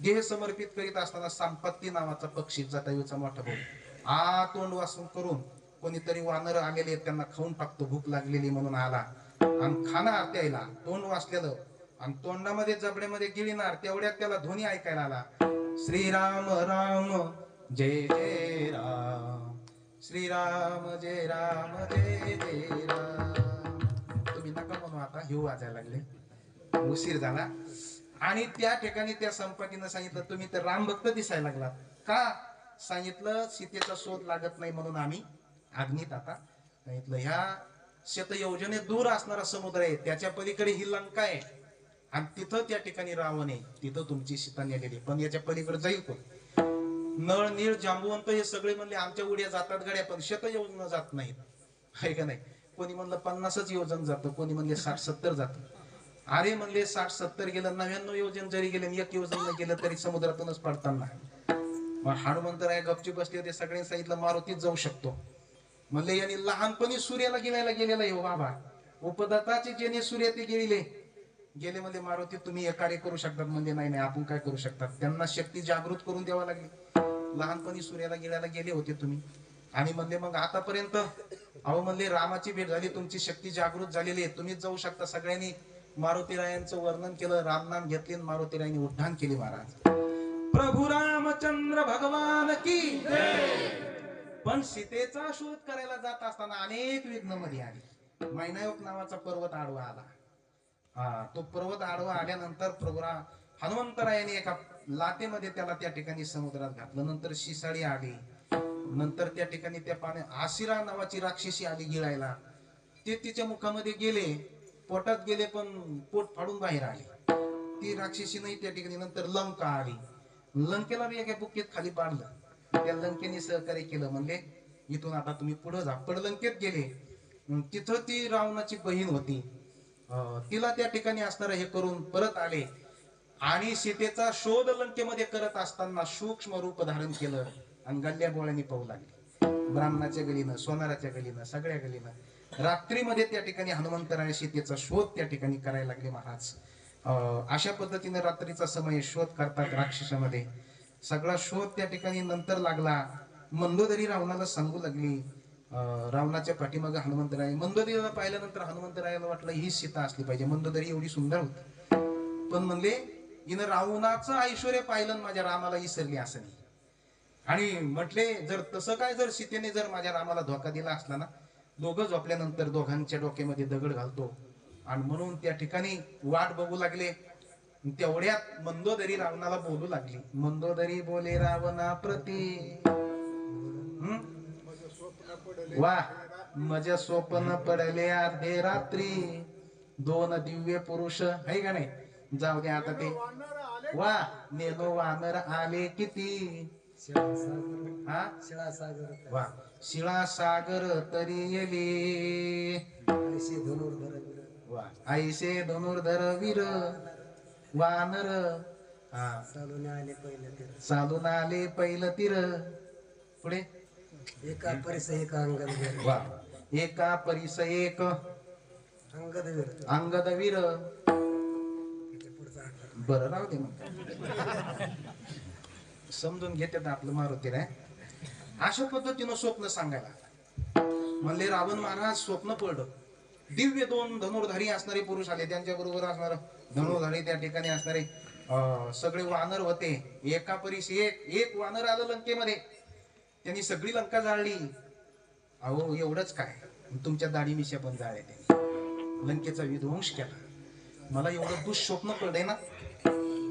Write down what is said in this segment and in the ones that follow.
देह समर्पित करीत असताना संपत्ती नावाचा पक्षी जटायूचा मोठा भाऊ. आ तोंड वासून करून कोणीतरी वानर आलेले आहेत, त्यांना खाऊन टाकतो भूक लागलेली म्हणून आला. आणि खाणार त्याला तोंड वाचलेलं. आणि तोंडामध्ये जबड्यामध्ये गिळणार तेवढ्यात त्याला ध्वनी ऐकायला आला. श्रीराम राम जय जय राम. श्रीराम जय राम जय जय राम. तुम्ही नका म्हणू आता हिव वाजायला लागले. उशीर झाला. आणि त्या ठिकाणी त्या संपत्तीनं सांगितलं तुम्ही तर राम भक्त दिसायला लागलात. का? सांगितलं सीतेचा शोध लागत नाही म्हणून आम्ही अग्नीत आता. सांगितलं ह्या शतयोजने दूर असणारा समुद्र आहे त्याच्या पलीकडे ही लंका आहे. आणि तिथं त्या ठिकाणी रावण आहे तिथं तुमची सीता नेलेली पण याच्या पलीकडे जाईल कोण? नळ नीळ जांबुवंत हे सगळे म्हणले आमच्या उड्या जातात गाड्या पण शत योजना जात नाहीत. आहे का नाही? कोणी म्हणलं पन्नासच योजन जातं कोणी म्हणले साठ सत्तर जातं. अरे म्हणले साठ सत्तर गेलं नव्याण्णव योजन जरी गेले एक योजन गेलं तरी समुद्रातूनच पडताना. मग हनुमंतराय गपची बसले होते सगळ्यांनी सांगितलं मारुतीत जाऊ शकतो. म्हणले यांनी लहानपणी सूर्याला गिळायला गेलेला आहे हो बाबा. उपदत्ताचे जेणे सूर्य ते गेले गेले म्हणजे मारुती तुम्ही हे कार्य करू शकतात. म्हणजे नाही नाही आपण काय करू शकतात? त्यांना शक्ती जागृत करून द्यावा लागली. लहानपणी सूर्याला गिळायला गेले होते तुम्ही. आणि म्हणले मग आतापर्यंत? अहो म्हणले रामाची भेट झाली तुमची शक्ती जागृत झालेली आहे. तुम्हीच जाऊ शकता सगळ्यांनी मारुतीरायांचं वर्णन केलं रामनाम घेतले मारुतीरायांनी उड्डाण केली महाराज. प्रभू रामचंद्र भगवान की पण सीतेचा शोध करायला जात असताना अनेक विघ्नमध्ये आले. मैनायोग नावाचा पर्वत आडवा आला. हा तो पर्वत आडवा आल्यानंतर प्रभुरा हनुमंतरायाने एका लाटेमध्ये त्याला त्या ठिकाणी समुद्रात घातलं. नंतर शिसाळी आली. नंतर त्या ठिकाणी त्या पाण्या आशिरा नावाची राक्षसी आली गिळायला. ते तिच्या मुखामध्ये गेले. पोटात गेले पण पोट फाडून बाहेर आले. ती राक्षसी नाही त्या ठिकाणी नंतर लंका आली. लंकेला बी एका बुकेत खाली पाडलं त्या लंकेने सहकार्य केलं. म्हणले इथून आता तुम्ही पुढे जा. पड लंकेत गेले तिथं ती रावणाची बहीण होती. तिला त्या ठिकाणी असणार हे करून परत आले. आणि सीतेचा शोध लंकेमध्ये करत असताना सूक्ष्म रूप धारण केलं. आणि गल्ल्या गोळ्यांनी पाहू लागले. ब्राह्मणाच्या गलीनं सोनाराच्या गलीनं सगळ्या गलीनं. रात्रीमध्ये त्या ठिकाणी हनुमंतराय सीतेचा शोध त्या ठिकाणी करायला लागले महाराज. अं, अशा पद्धतीने रात्रीचा समय शोध करतात राक्षसामध्ये. सगळा शोध त्या ठिकाणी नंतर लागला. मंदोदरी रावणाला सांगू लागली. अं, रावणाच्या पाठीमागे हनुमंतराय मंदोदरीला पाहिल्यानंतर हनुमंतरायाला वाटलं ही सीता असली पाहिजे. मंदोदरी एवढी सुंदर होती. पण म्हणले हिनं रावणाचं ऐश्वर पाहिलं माझ्या रामाला विसरली असं नाही आणि म्हटले जर तसं काय जर सीतेने जर माझ्या रामाला धोका दिला असला ना दोघं झोपल्यानंतर दोघांच्या डोक्यामध्ये दगड घालतो. आणि म्हणून त्या ठिकाणी वाट बघू लागले. तेवढ्यात मंदोदरी रावणाला बोलू लागली. मंदोदरी बोले रावणा प्रती? वा मजा स्वप्न पडले अर्धे रात्री. दोन दिव्य पुरुष. आहे का नाही? जाऊ दे आता ते. वा नेलो वानर आले किती? हा? शिळा सागर वा. शिळा सागर तरी येले. ऐशी धनुर्धर वा. आईसे धनुर्धर वीर. वानर. हा. चालून आले पहिले ते चालून आले पहिलं तीर. पुढे? एका परिस एका अंगदवीर वा. एका परिस एक अंगदवीर अंगदवीर त्याच्या पुढचा आठवडा. बरं राहू दे मग. समजून घेतात आपलं मारुती रे अशा पद्धतीनं स्वप्न सांगायला म्हणले रावण महाराज स्वप्न पडलं. दिव्य दोन धनुर्धारी असणारे पुरुष आले. त्यांच्या बरोबर असणार धनुर्धारी त्या ठिकाणी असणारे सगळे वानर होते. एका परीस एक एक वानर आलं लंकेमध्ये. त्यांनी सगळी लंका जाळली. अहो एवढंच काय? तुमच्या दाढी मिशा पण जाळल्या त्यांनी. लंकेचा विध्वंस केला. मला एवढं दुःस्वप्न पडलंय ना.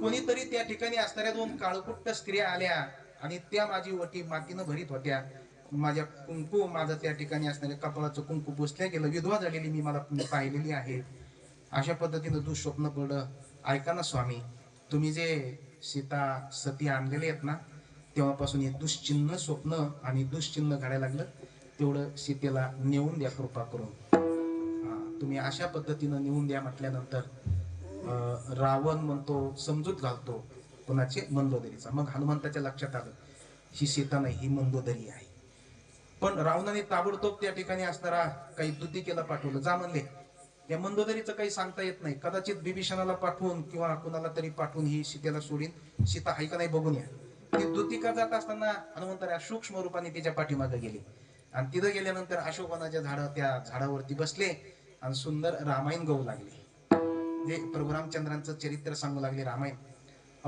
कोणीतरी त्या ठिकाणी असणाऱ्या दोन काळकुट्ट स्त्रिया आल्या. आणि त्या माझी वटी मातीनं भरीत होत्या. माझ्या कुंकू माझं त्या ठिकाणी असणाऱ्या कपाळाचं कुंकू पुसल्या गेलं. विधवा झालेली मी मला पाहिलेली आहे. अशा पद्धतीनं दुःस्वप्न पडलं. ऐका ना स्वामी तुम्ही जे सीता सती आणलेले आहेत ना तेव्हापासून हे दुश्चिन्ह स्वप्न आणि दुश्चिन्ह घडायला लागलं. तेवढं सीतेला नेऊन द्या कृपा करून. तुम्ही अशा पद्धतीनं नेऊन द्या म्हटल्यानंतर रावण म्हणतो समजूत घालतो. कुणाचे? मंदोदरीचा. मग हनुमंताच्या लक्षात आलं ही सीता नाही ही मंदोदरी आहे. पण रावणाने ताबडतोब त्या ठिकाणी असणारा काही दुतिकेला पाठवलं. जा म्हणले या मंदोदरीचं काही सांगता येत नाही. कदाचित बिभीषणाला पाठवून किंवा कुणाला तरी पाठवून ही सीतेला सोडीन. सीता हाय का नाही बघून या. ती दुतिका जात असताना हनुमंतरा सूक्ष्म रूपाने तिच्या पाठीमागे गेली. आणि तिथं गेल्यानंतर अशोकवनाच्या झाड त्या झाडावरती बसले आणि सुंदर रामायण गाऊ लागले. जे प्रभू रामचंद्रांचं चरित्र सांगू लागले रामायण.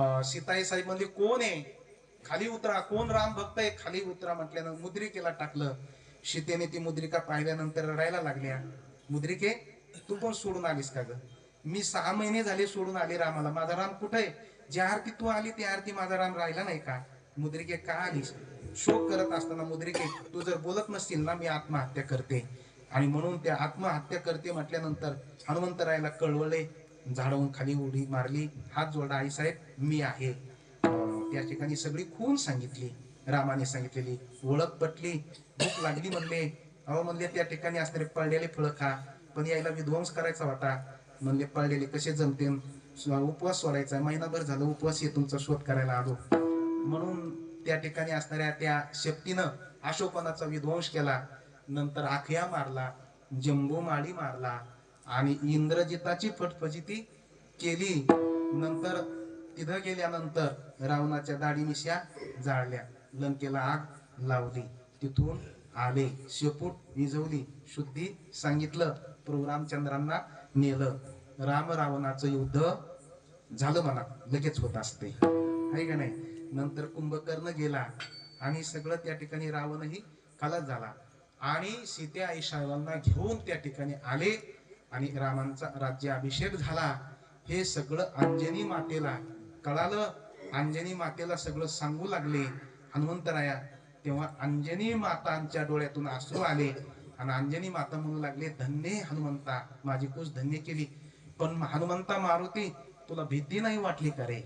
सीताई साहेब म्हणले कोण आहे? खाली उतरा. कोण राम भक्त आहे? खाली उतरा. म्हटल्यानं मुद्रिकेला टाकलं. सीतेने ती मुद्रिका पाहिल्यानंतर रडायला लागल्या. मुद्रिके तू पण सोडून आलीस का ग? मी सहा महिने झाले सोडून आले रामाला. माझा राम कुठे आहे? ज्या आरती तू आली त्या आरती माझा राम राहिला नाही का? मुद्रिके का आलीस? शोक करत असताना मुद्रिके तू जर बोलत नसतील ना मी आत्महत्या करते. आणि म्हणून त्या आत्महत्या करते म्हटल्यानंतर हनुमंतरायला कळवले झाडावून खाली उडी मारली. हात जोडा आई साहेब मी आहे. त्या ठिकाणी सगळी खून सांगितली. रामाने सांगितलेली. ओळख पटली. भूक लागली म्हणले. अहो म्हणले त्या ठिकाणी असणारे पळलेले फळं खा. पण यायला विध्वंस करायचा होता म्हणले पळलेले कसे जमते? उपवास सोडायचा. महिनाभर झालं उपवास ये तुमचा शोध करायला आलो. म्हणून त्या ठिकाणी असणाऱ्या त्या शक्तीनं अशोकनाचा विध्वंस केला. नंतर आखया मारला. जंबो माळी मारला. आणि इंद्रजिताची फटफजिती केली. नंतर तिथं गेल्यानंतर रावणाच्या दाढीमिश्या जाळल्या. लंकेला आग लावली. तिथून आले. शेपूट विजवली शुद्धी सांगितलं. प्रभू रामचंद्रांना नेलं. राम रावणाचं युद्ध झालं म्हणा. लगेच होत असते. आहे का नाही? नंतर कुंभकर्ण गेला. आणि सगळं त्या ठिकाणी रावणही खालाच झाला. आणि सीते आई साहेबांना घेऊन त्या ठिकाणी आले. आणि रामांचा राज्याभिषेक झाला हे सगळं अंजनी मातेला कळालं. अंजनी मातेला सगळं सांगू लागले. हनुमंतराया तेव्हा अंजनी मातांच्या डोळ्यातून आसू आले आणि अंजनी माता म्हणू लागले धन्य हनुमंता माझी कुस धन्य केली. पण हनुमंता मारुती तुला भीती नाही वाटली का रे?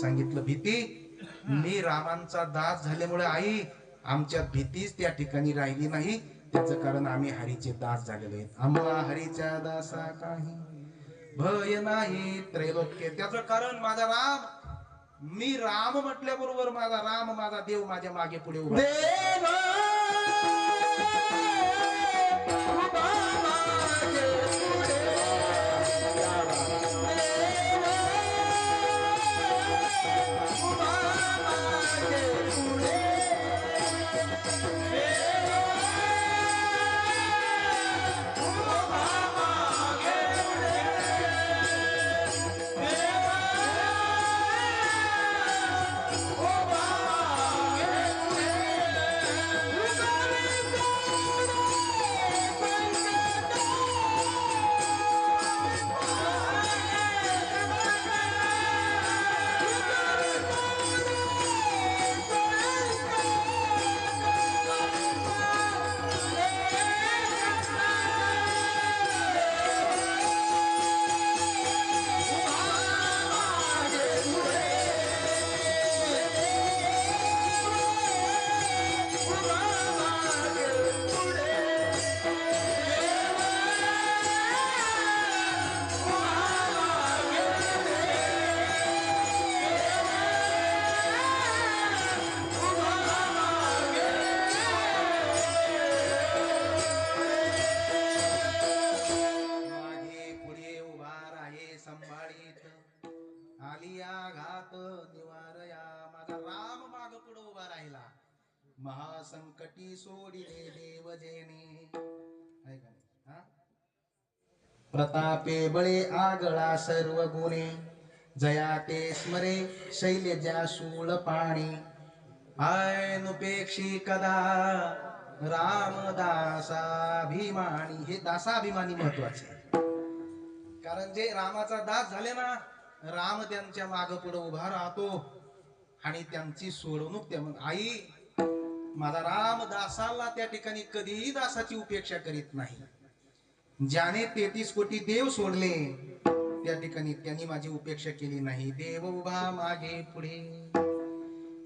सांगितलं भीती? मी रामांचा दास झाल्यामुळे आई आमच्या भीतीच त्या ठिकाणी राहिली नाही. त्याचं कारण आम्ही हरीचे दास झालेलो आहेत. आम्हाला हरीच्या दासा काही भय नाही. त्रैलोक्य त्याचं कारण माझा राम मी राम म्हटल्याबरोबर माझा राम माझा देव माझ्या मागे पुढे उभा आलिया घात निवारया. माझा राम माग पुढे उभा राहिला. महासंकटी सोडिले देवजेने. प्रतापे बळे आगळा सर्व गुणे. जया ते स्मरे शैलजा शूळ पाणी. आय नुपेक्षी कदा? रामदासाभिमानी. हे दासाभिमानी महत्त्वाचे. कारण जे रामाचा दास झाले ना राम त्यांच्या माग पुढे उभा राहतो आणि त्यांची सोडवणूक त्या मग आई माझा राम दासाला त्या ठिकाणी कधीही दासाची उपेक्षा करीत नाही. ज्याने तेहतीस कोटी देव सोडले त्या ठिकाणी त्यांनी माझी उपेक्षा केली नाही. देव उभा मागे पुढे.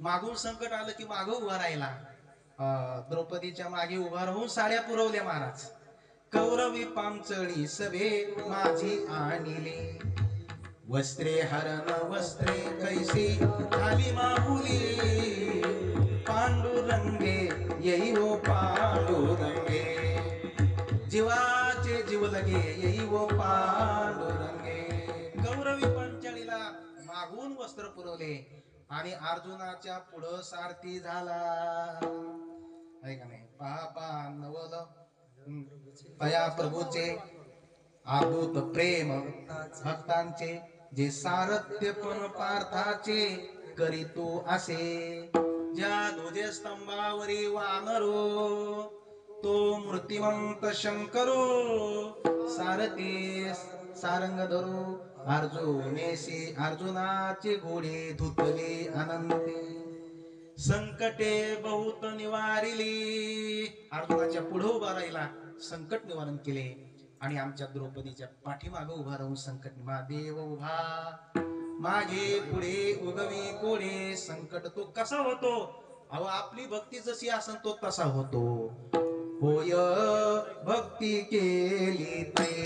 मागून संकट आलं की माग उभा राहिला. द्रौपदीच्या मागे उभा राहून साड्या पुरवल्या महाराज. कौरवी पामचळी सभे माझी आणिले. वस्त्रे हरण वस्त्रे कैसी? झाली माहुली पांडुरंगे येई हो पांडुरंगे। जीवाचे जीवल लगे येई व पांडुरंगे। गौरवी पंचळीला मागून वस्त्र पुरवले आणि अर्जुनाच्या पुढं सारथी झाला. आहे का नाही? पहा पहा नवल. पया प्रभूचे आदूत प्रेम भक्तांचे जे सारथ्य पण पार्थाचे करीतो असे. ज्या ध्वजे स्तंभावरी वानरो तो मूर्तिमंत शंकरो सारथी सारंग धरू अर्जुनेशी अर्जुनाचे घोडे धुतले अनंते संकटे बहुत निवारिली. अर्जुनाच्या पुढे उभा राहिला संकट निवारण केले. आणि आमच्या द्रौपदीच्या पाठीमागे उभा राहून संकट महादेव उभा. मागे पुढे उगवी कोणे संकट तो कसा होतो? अहो आपली भक्ती जशी असन तो तसा होतो. होय भक्ती केली ते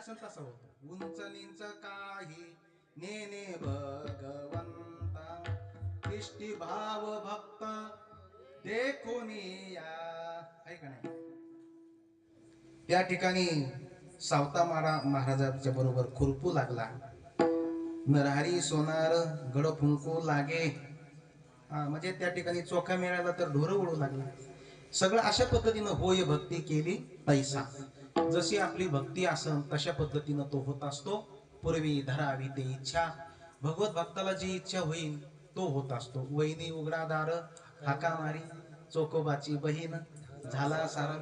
शासन भक्ती असेल तसा होतो. उंच निंच काही नेने भगवंता. इष्टी भाव भक्त. देखून आहे का नाही? त्या ठिकाणी सावता मारा महाराजांच्या बरोबर खुरपू लागला. नरहारी सोनार गड फुंकू लागे म्हणजे त्या ठिकाणी चोखा मिळाला तर ढोर उडू लागला. सगळं अशा पद्धतीनं होय भक्ती केली पैसा. जशी आपली भक्ती असन तशा पद्धतीनं तो होत असतो. पूर्वी धरावी ते इच्छा. भगवत भक्ताला जी इच्छा होईल तो होत असतो. वहिनी उघडादार हाका मारी चोकोबाची बहीण झाला सारा.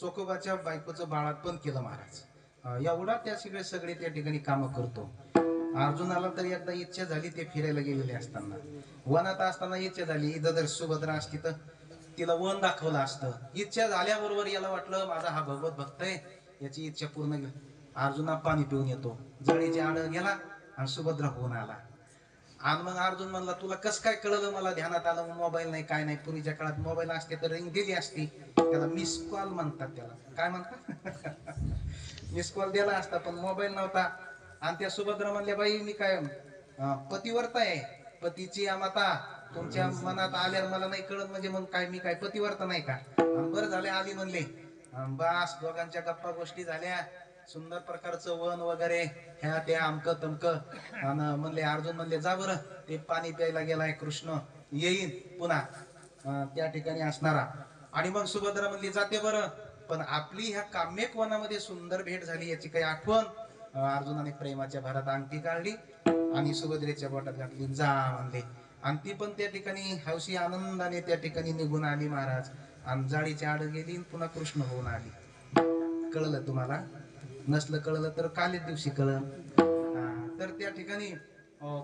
चोकोबाच्या बायकोचं बाळात पण केलं महाराज. एवढा त्या सगळे सगळे त्या ठिकाणी काम करतो. अर्जुनाला तर एकदा इच्छा झाली ते फिरायला गेलेले असताना. वनात असताना इच्छा झाली इथं जर सुभद्रा असती तर तिला वन दाखवलं असतं. इच्छा झाल्याबरोबर याला वाटलं माझा हा भगवत भक्त आहे याची इच्छा पूर्ण केली अर्जुना पाणी पिऊन येतो. जळीची आड गेला आणि सुभद्रा होऊन आला. आणि मग अर्जुन म्हणला तुला कस काय कळलं मला ध्यानात आलं? मोबाईल नाही काय नाही. पूर्वीच्या काळात मोबाईल असते तर रिंग दिली असती. त्याला मिस कॉल म्हणतात त्याला. काय म्हणतात मिस कॉल दिला असता पण मोबाईल नव्हता. आणि त्या सुभद्रा म्हणल्या बाई मी काय पतीवरता आहे. पतीची माता तुमच्या मनात आल्यावर मला नाही कळत म्हणजे मग काय मी काय पतिवर्त नाही का? बरं झाले आली म्हणले. बास बस दोघांच्या गप्पा गोष्टी झाल्या. सुंदर प्रकारचं वन वगैरे ह्या त्या अमक तमक. आणि म्हणले अर्जुन म्हणले जा बरं ते पाणी प्यायला गेलाय कृष्ण. येईन पुन्हा. त्या ठिकाणी असणारा. आणि मग सुभद्रा म्हणली जाते बरं. पण आपली ह्या काम्यक वनामध्ये सुंदर भेट झाली याची काही आठवण. अर्जुनाने प्रेमाच्या भरात अंगठी काढली आणि सुभद्रेच्या बोटात घातली. जा म्हणले. आणि ती पण त्या ठिकाणी हौशी आनंदाने त्या ठिकाणी निघून आली महाराज. आणि जाळीच्या आड गेली आणि पुन्हा कृष्ण होऊन आली. कळलं तुम्हाला? नसलं कळलं तर कालीच दिवशी कळलं. तर त्या ठिकाणी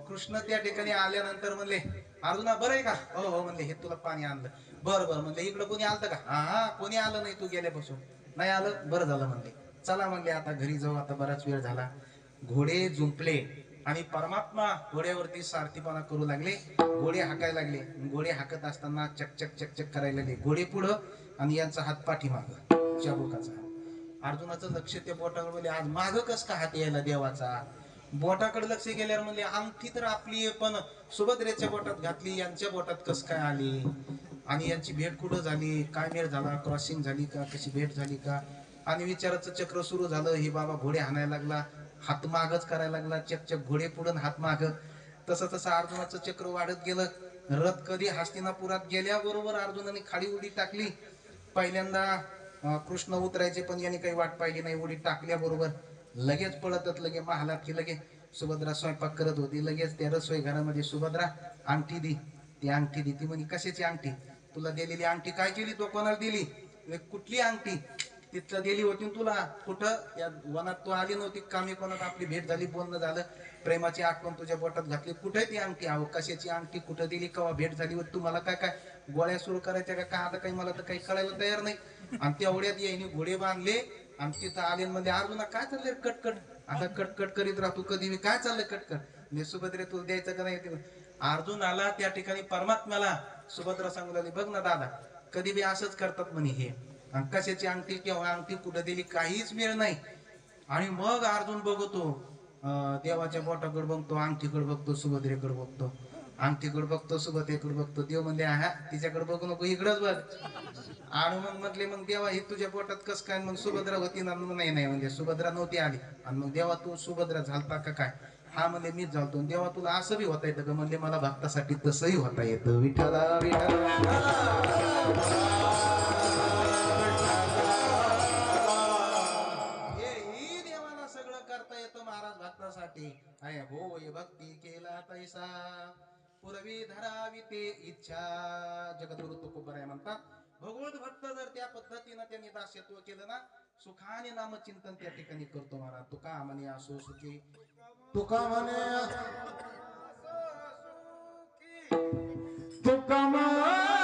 कृष्ण त्या ठिकाणी आल्यानंतर म्हणले अर्जुना बरं आहे का? हो हो म्हणले हे तुला पाणी आणलं. बरं बरं म्हणले इकडं कोणी आलं का? हा हा कोणी आलं नाही तू गेल्यापासून. नाही आलं? बरं झालं म्हणले. चला म्हणले आता घरी जाऊ आता बराच वेळ झाला. घोडे जुंपले आणि परमात्मा घोड्यावरती सारथीपणा करू लागले. घोडे हाकायला लागले. घोडे हाकत असताना चक चक करायला लागले. घोडे पुढं आणि यांचा हात पाठीमाग. चाबुकाचा अर्जुनाचं लक्ष त्या बोटाकडे म्हणले आज माग कस का हात यायला देवाचा? बोटाकडे लक्ष गेल्यावर म्हणले अंगठी तर आपली पण सुभद्रेच्या बोटात घातली. यांच्या बोटात कस काय आली? आणि यांची भेट कुठं झाली? काय मेळ झाला? क्रॉसिंग झाली का? कशी भेट झाली का? आणि विचाराचं चक्र सुरू झालं. हे बाबा घोडे हाणायला लागला. हात मागच करायला लागला चक चक घोडे पुढून हात माग. तसं तसं अर्जुनाचं चक्र वाढत गेलं. रथ कधी हस्तिनापुरात गेल्याबरोबर अर्जुनाने खाडी उडी टाकली. पहिल्यांदा कृष्ण उतरायचे पण याने काही वाट पाहिली नाही. उडी टाकल्याबरोबर लगेच पळतच लगे महालात की लगे. सुभद्रा स्वयंपाक करत होती. लगेच त्या रसोई घरामध्ये सुभद्रा अंगठी दी. ती अंगठी दी. ती म्हणे कशाची अंगठी? तुला दिलेली अंगठी काय केली? तो कोणाला दिली? कुठली अंगठी? तिथलं दिली होती ना तुला. कुठं? या वनात तू आली नव्हती. कामी कोणात आपली भेट झाली बोलणं झालं. प्रेमाची आठवण तुझ्या बोटात घातली. कुठे ती अंगठी? अहो कशाची अंगठी? कुठं दिली? केव्हा भेट झाली होती? तुम्हाला काय काय गोळ्या सुरू करायच्या का? काय आता काही मला तर काही कळायला तयार नाही. आणि तेवढ्यात येईने घोडे बांधले आणि तिथं आले म्हणजे अर्जुना काय चाललंय कटकट? आता कटकट करीत राहतो कधी. मी काय चाललंय कटकट? मी सुभद्रे तुला द्यायचं का नाही अर्जुन आला त्या ठिकाणी परमात्म्याला. सुभद्रा सांगू लागली बघ ना दादा कधी बी असंच करतात म्हणे हे. आणि कशाची अंगठी किंवा अंगठी कुठं दिली काहीच वेळ नाही. आणि मग अर्जुन बघतो देवाच्या बोटाकडे बघतो अंगठीकडे बघतो सुभद्रेकडे बघतो. अंगठीकडे बघतो सुभद्रेकडे बघतो. देव म्हणले हा तिच्याकडे बघू नको इकडंच बघ. आणि मग म्हटले मग देवा ही तुझ्या पोटात कस काय? मग सुभद्रा होती ना? नाही नाही म्हणजे सुभद्रा नव्हती आली. आणि मग देवा तू सुभद्रा झालता का काय? हा म्हणजे मीच झालतो. देवा तुला असं बी होता येतं का? म्हणजे मला भक्तासाठी तसंही होता येतं. विठ्ठला विठ्ठला. महाराज भक्तासाठी. अय होय भक्ती केला तैसा पूर्वी धरावी ते इच्छा. जगद्गुरु तुकोबराय म्हणतात भगवत भक्त जर त्या पद्धतीनं त्यांनी दास्यत्व केलं ना सुखाने नाम चिंतन त्या ठिकाणी करतो महाराज. तुका म्हणे असो सुखी. तुका म्हणे तुका म्हणे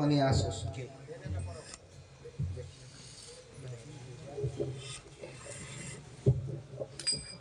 तुका म्हणे असो सुखी